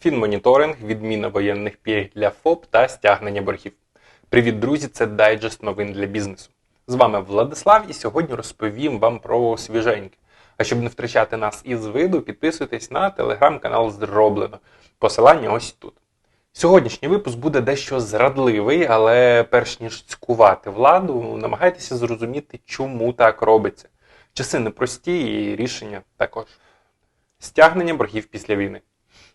фінмоніторинг, відміна воєнних пільг для ФОП та стягнення боргів. Привіт, друзі! Це дайджест новин для бізнесу. З вами Владислав, і сьогодні розповім вам про свіженьке. А щоб не втрачати нас із виду, підписуйтесь на телеграм-канал Зроблено. Посилання ось тут. Сьогоднішній випуск буде дещо зрадливий, але перш ніж цькувати владу, намагайтеся зрозуміти, чому так робиться. Часи непрості і рішення також. Стягнення боргів після війни.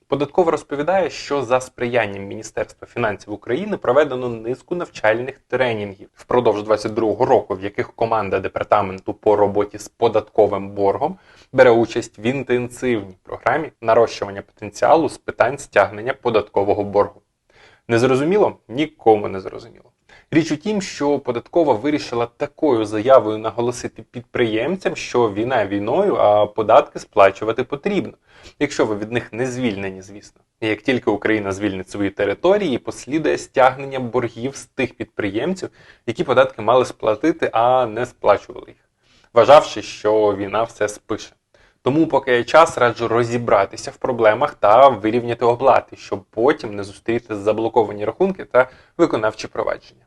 Податково розповідає, що за сприянням Міністерства фінансів України проведено низку навчальних тренінгів впродовж 2022 року, в яких команда департаменту по роботі з податковим боргом бере участь в інтенсивній програмі нарощування потенціалу з питань стягнення податкового боргу. Незрозуміло? Нікому не зрозуміло. Річ у тім, що податкова вирішила такою заявою наголосити підприємцям, що війна війною, а податки сплачувати потрібно, якщо ви від них не звільнені, звісно. Як тільки Україна звільнить свої території, послідує стягнення боргів з тих підприємців, які податки мали сплатити, а не сплачували їх, вважавши, що війна все спише. Тому, поки є час, раджу розібратися в проблемах та вирівняти оплати, щоб потім не зустріти заблоковані рахунки та виконавчі провадження.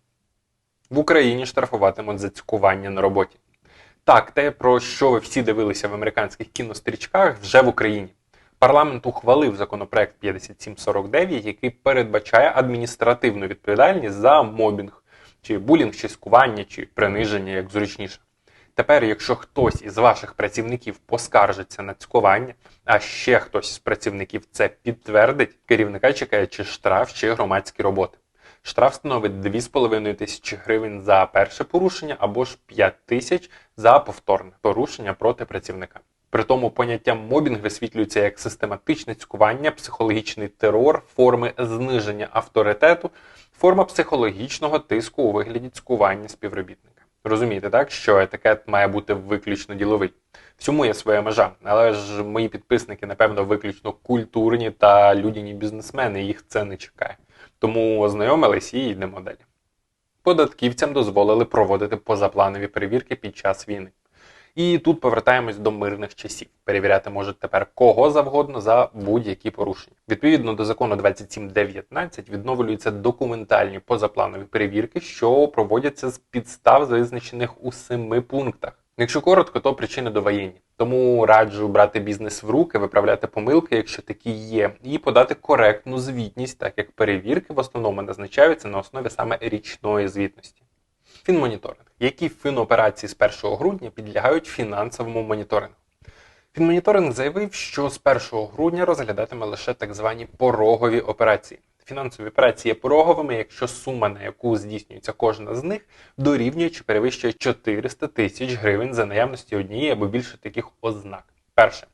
В Україні штрафуватимуть за цькування на роботі. Так, те, про що ви всі дивилися в американських кінострічках, вже в Україні. Парламент ухвалив законопроект 5749, який передбачає адміністративну відповідальність за мобінг, чи булінг, чи скування, чи приниження, як зручніше. Тепер, якщо хтось із ваших працівників поскаржиться на цькування, а ще хтось із працівників це підтвердить, керівника чекає чи штраф, чи громадські роботи. Штраф становить 2,5 тисячі гривень за перше порушення або ж 5 тисяч за повторне порушення проти працівника. При тому поняття мобінг висвітлюється як систематичне цькування, психологічний терор, форми зниження авторитету, форма психологічного тиску у вигляді цькування співробітника. Розумієте, так, що етикет має бути виключно діловий. Всьому є своя межа, але ж мої підписники, напевно, виключно культурні та людяні бізнесмени, їх це не чекає. Тому ознайомились і йдемо далі. Податківцям дозволили проводити позапланові перевірки під час війни. І тут повертаємось до мирних часів. Перевіряти можуть тепер кого завгодно за будь-які порушення. Відповідно до закону 27.19 відновлюються документальні позапланові перевірки, що проводяться з підстав, визначених у семи пунктах. Якщо коротко, то причини довоєнні. Тому раджу брати бізнес в руки, виправляти помилки, якщо такі є, і подати коректну звітність, так як перевірки в основному назначаються на основі саме річної звітності. Фінмоніторинг. Які фіноперації з 1 грудня підлягають фінансовому моніторингу? Фінмоніторинг заявив, що з 1 грудня розглядатиме лише так звані порогові операції. Фінансові операції є пороговими, якщо сума, на яку здійснюється кожна з них, дорівнює чи перевищує 400 тисяч гривень за наявності однієї або більше таких ознак. Перше.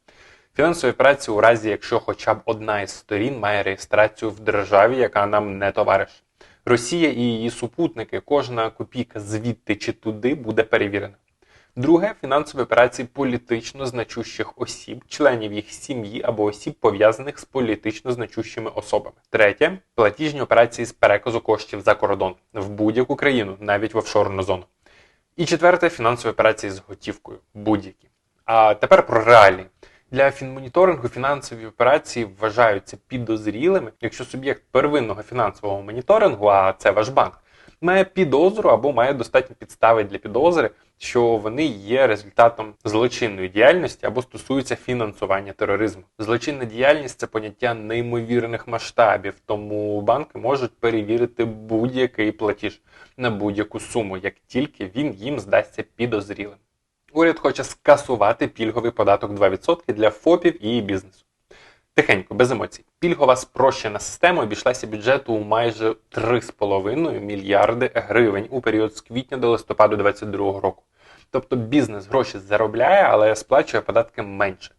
Фінансові операції у разі, якщо хоча б одна із сторін має реєстрацію в державі, яка нам не товариш. Росія і її супутники, кожна копійка звідти чи туди буде перевірена. Друге фінансові операції політично значущих осіб, членів їх сім'ї або осіб, пов'язаних з політично значущими особами. Третє платіжні операції з переказу коштів за кордон в будь-яку країну, навіть в офшорну зону. І четверте фінансові операції з готівкою будь-які. А тепер про реалії. Для фінмоніторингу фінансові операції вважаються підозрілими, якщо суб'єкт первинного фінансового моніторингу, а це ваш банк, має підозру або має достатні підстави для підозри, що вони є результатом злочинної діяльності або стосуються фінансування тероризму. Злочинна діяльність це поняття неймовірних масштабів, тому банки можуть перевірити будь-який платіж на будь-яку суму, як тільки він їм здасться підозрілим. Уряд хоче скасувати пільговий податок 2% для ФОПів і бізнесу. Тихенько, без емоцій. Пільгова спрощена система обійшлася бюджету у майже 3,5 мільярди гривень у період з квітня до листопаду 2022 року. Тобто бізнес гроші заробляє, але сплачує податки менше.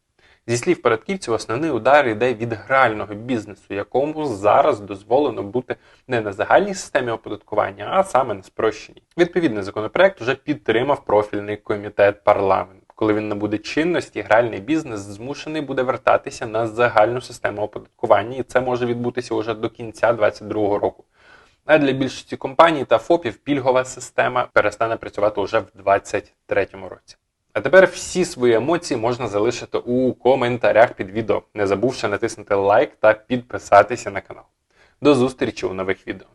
Зі слів податківців, основний удар йде від грального бізнесу, якому зараз дозволено бути не на загальній системі оподаткування, а саме на спрощеній. Відповідний законопроект вже підтримав профільний комітет парламенту. Коли він набуде чинності, гральний бізнес змушений буде вертатися на загальну систему оподаткування, і це може відбутися уже до кінця 2022 року. А для більшості компаній та ФОПів пільгова система перестане працювати уже в 2023 році. А тепер всі свої емоції можна залишити у коментарях під відео, не забувши натиснути лайк та підписатися на канал. До зустрічі у нових відео.